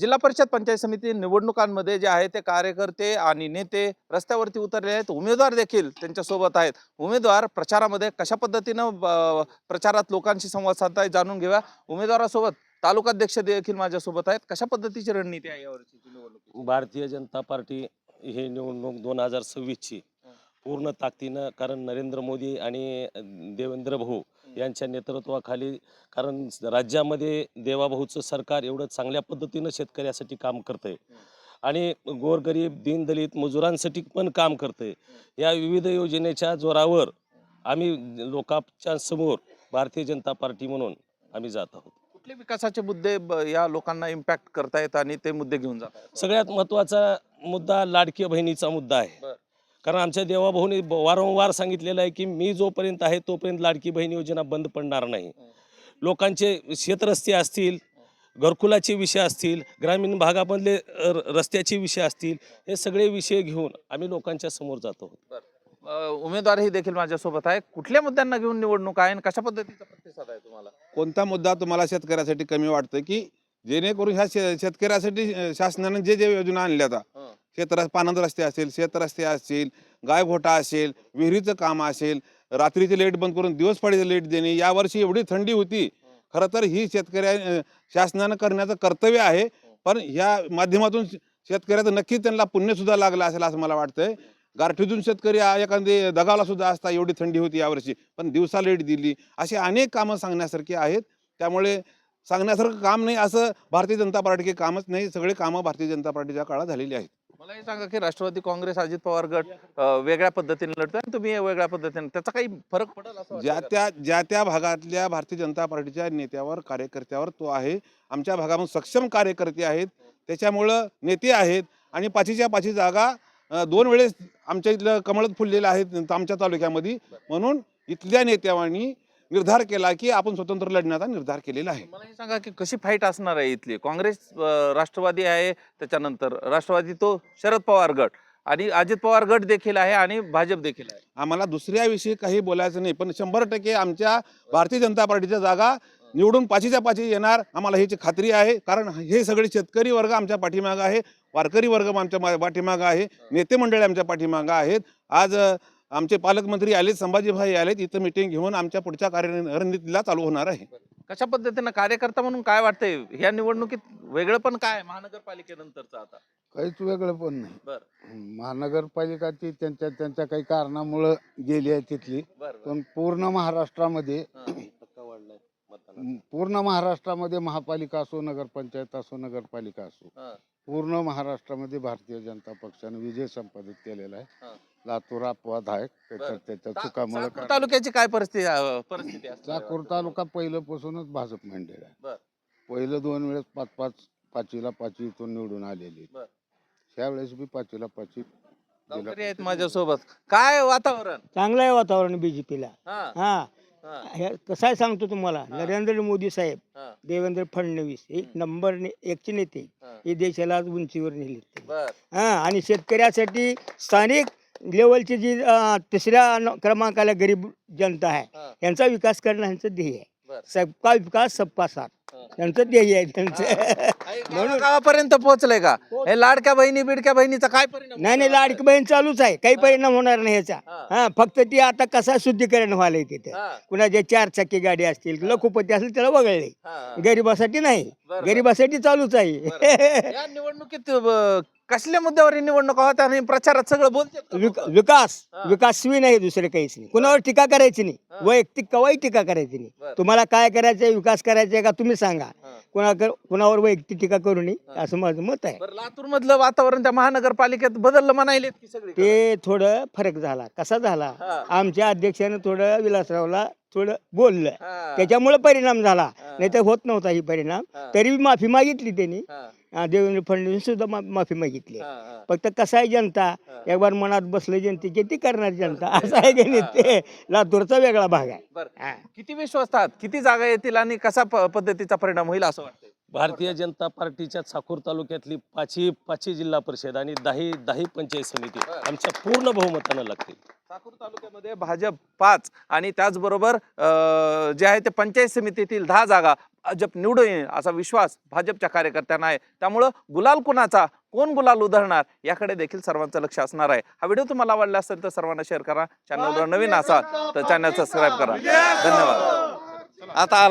जिल्हा परिषद पंचायत समिती निवडणुकांमध्ये जे आहे ते कार्यकर्ते आणि नेते रस्त्यावरती उतरले आहेत. उमेदवार देखील त्यांच्यासोबत आहेत. उमेदवार प्रचारामध्ये कशा पद्धतीनं प्रचारात लोकांशी संवाद साधताय जाणून घेऊया. उमेदवारासोबत तालुकाध्यक्ष देखील माझ्यासोबत आहेत. कशा पद्धतीची रणनीती आहे यावरची निवडणूक भारतीय जनता पार्टी ही निवडणूक दोन हजार सव्वीसची पूर्ण ताकदीनं कारण नरेंद्र मोदी आणि देवेंद्र भाऊ यांच्या नेतृत्वाखाली कारण राज्यामध्ये देवाभाऊचं सरकार एवढं चांगल्या पद्धतीनं शेतकऱ्यासाठी काम करतंय. आणि गोरगरीब दीनदलित मजुरांसाठी पण काम करतंय. या विविध योजनेच्या जोरावर आम्ही लोकांच्या समोर भारतीय जनता पार्टी म्हणून आम्ही जात आहोत. कुठले विकासाचे मुद्दे या लोकांना इम्पॅक्ट करतायत आणि ते मुद्दे घेऊन जात आहेत सगळ्यात महत्त्वाचा मुद्दा लाडकी बहिणीचा मुद्दा आहे. कारण आमच्या देवाभाऊने वारंवार सांगितलेलं आहे की मी जोपर्यंत आहे तोपर्यंत लाडकी बहीण योजना बंद पडणार नाही. लोकांचे शेतरस्ते असतील घरकुलाचे विषय असतील ग्रामीण भागामधले रस्त्याचे विषय असतील हे सगळे विषय घेऊन आम्ही लोकांच्या समोर जातो अ, उमेदवारही देखील माझ्यासोबत आहे कुठल्या मुद्द्यांना घेऊन निवडणूक आहे आणि कशा पद्धतीचा प्रतिसाद आहे तुम्हाला? कोणता मुद्दा तुम्हाला शेतकऱ्यासाठी कमी वाटतं की जेणेकरून ह्या शे- शेतकऱ्यासाठी शासनानं जे जे योजना आणल्या शेतरा हं. पानंद रस्ते असेल शेतरस्ते असतील गायघोटा असेल विहिरीचं काम असेल रात्रीचे लेट बंद करून दिवसपाडीचे लेट देणे यावर्षी एवढी थंडी होती. खरं तर ही शेतकऱ्या शासनानं करण्याचं कर्तव्य आहे. पण ह्या माध्यमातून शेतकऱ्याचं नक्कीच त्यांना पुण्यसुद्धा लागलं असेल असं मला वाटतंय. गारठीतून शेतकरी एखादी एखादे दगावला सुद्धा असता एवढी थंडी होती यावर्षी पण दिवसा लेट दिली. अशी अनेक कामं सांगण्यासारखी आहेत. त्यामुळे सांगण्यासारखं काम नाही असं भारतीय जनता पार्टी कामच नाही. सगळे कामं भारतीय जनता पार्टीच्या काळात झालेली आहेत. मला हे सांगा की राष्ट्रवादी काँग्रेस अजित पवार गट अ, वेगळ्या पद्धतीने लढतोय आणि तुम्ही वेगळ्या पद्धतीने त्याचा काही फरक पडेल असं ज्या का? त्या ज्या त्या भागातल्या भारतीय जनता पार्टीच्या नेत्यावर कार्यकर्त्यावर तो आहे. आमच्या भागामध्ये सक्षम कार्यकर्ते आहेत. त्याच्यामुळं नेते आहेत. आणि पाचीच्या पाची जागा अं, दोन वेळेस आमच्या इथलं कमळत फुललेलं आहे आमच्या तालुक्यामध्ये. म्हणून इथल्या नेत्यांनी निर्धार केला की आपण स्वतंत्र लढण्याचा निर्धार केलेला आहे. मला हे सांगा की कशी फाईट असणार आहे इथली? काँग्रेस अ, राष्ट्रवादी आहे त्याच्यानंतर राष्ट्रवादी तो शरद पवार गट आणि अजित पवार गट देखील आहे आणि भाजप देखील आहे. आम्हाला दुसऱ्याविषयी काही बोलायचं नाही पण शंभर टक्के आमच्या भारतीय जनता पार्टीच्या जागा निवडून पाचीच्या पाची येणार आम्हाला ह्याची खात्री आहे. कारण हे सगळे शेतकरी वर्ग आमच्या पाठीमागं आहे वारकरी वर्ग आमच्या मा- पाठीमागं आहे नेते मंडळी आमच्या पाठीमागं आहेत. आज अ, आमचे पालकमंत्री आलेत संभाजीभाई आलेत इथं मिटिंग घेऊन आमच्या पुढच्या कार्यरणनीतीला चालू होणार आहे. कशा पद्धतीनं कार्यकर्ता म्हणून काय वाटतंय? ह्या निवडणुकीत वेगळं पण काय आहे? महानगरपालिकेनंतरचं आता? काहीच वेगळं पण नाही. बरं. महानगरपालिका ती त्यांच्या त्यांच्या काही कारणामुळं गेली आहे तिथली. बरं पण पूर्ण महाराष्ट्रामध्ये. पूर्ण महाराष्ट्रामध्ये महापालिका असो नगरपंचायत असो नगरपालिका असो. हा. पूर्ण महाराष्ट्रामध्ये भारतीय जनता पक्षाने विजय संपादित केलेला. आहे लातूर अपवाद आहे त्याच्या बरं. त्याच्या चुकामुळे तालुक्याची काय परिस्थिती अ, परिस्थिती चाकूर? तालुका पहिल्यापासूनच भाजप मंडळ आहे बरं. पहिलं दोन वेळेस पाच पाच पाचवीला पाचवी इथून निवडून आलेली बरं. ह्या वेळेस बी पाचवीला पाचवी गावकरी आहेत माझ्यासोबत काय वातावरण चांगलं आहे वातावरण बीजेपीला हा हा हा हे कसं आहे सांगतो तुम्हाला हा. नरेंद्र मोदी साहेब हा. देवेंद्र फडणवीस एक नंबर ने- एकचे नेते हा. देशाला आज उंचीवर नेले. बर हा आणि शेतकऱ्यासाठी स्थानिक लेवलची जी अं, तिसऱ्या न- क्रमांकाला गरीब जनता आहे. यांचा विकास करणं यांचं ध्येय आहे बर. सबका विकास सबका साथ हा. यांचं ध्येय आहे त्यांचं म्हणून गावापर्यंत पोहोचलंय का? हे लाडक्या बहिणी बिडक्या बहिणीचा काय परिणाम नाही नाही? लाडकी बहीण चालूच आहे. काही परिणाम होणार नाही याचा. हा. फक्त ती आता कसा शुद्धीकरण व्हायलंय तिथे. हा, कुणाच्या चार चाकी गाडी असतील लखोपती असेल त्याला वगळले. हा. गरीबासाठी नाही. बरं, गरीबासाठी चालूच आहे. या निवडणुकीत अ, कसल्या मुद्द्यावर ही निवडणूक होत आणि प्रचारात सगळं बोलते विक- विकास. हा. विकासवी नाही दुसरं काहीच नाही. कुणावर टीका करायची नाही. हा. वैयक्तिक कवाही टीका करायची बरं. नाही तुम्हाला काय करायचंय विकास करायचा का तुम्ही सांगा. हा. कुणा कुणावर वैयक्तिक टीका करू नये. असं माझं मत आहे. लातूर मधलं वातावरण त्या महानगरपालिकेत बदललं म्हणायलेत की सगळी ते थोडं फरक झाला. कसा झाला? हा. आमच्या अध्यक्षानं थोडं विलासरावला थोडं बोललं. त्याच्यामुळे परिणाम झाला. नाही तर होत नव्हता ही परिणाम. तरी माफी मागितली त्यांनी. अं, देवेंद्र फडणवीस सुद्धा मा- माफी मागितली. फक्त कसं आहे जनता? हा. एक बार मनात बसलं जनतेचे ती करणार जनता? असं आहे की नाही? ते लातूरचा वेगळा भाग आहे. बरं. हा. किती विश्वास आहात? किती जागा येतील आणि कसा प- पद्धतीचा परिणाम होईल असं वाटतं भारतीय जनता पार्टीच्या चाकूर तालुक्यातली पाचही पाचही जिल्हा परिषद आणि दही दही पंचायत समिती. आमच्या पूर्ण बहुमतानं लागतील. साकूर तालुक्यामध्ये भाजप पाच आणि त्याचबरोबर अं, जे आहे ते पंचायत समितीतील दहा जागा भाजप निवडून येईल असा विश्वास भाजपच्या कार्यकर्त्यांना आहे. त्यामुळं गुलाल कुणाचा? कोण गुलाल उधळणार? याकडे देखील सर्वांचं लक्ष असणार आहे. हा व्हिडिओ तुम्हाला आवडला असेल तर सर्वांना शेअर करा. चॅनलवर नवीन असाल तर चॅनल सबस्क्राईब करा. धन्यवाद. आता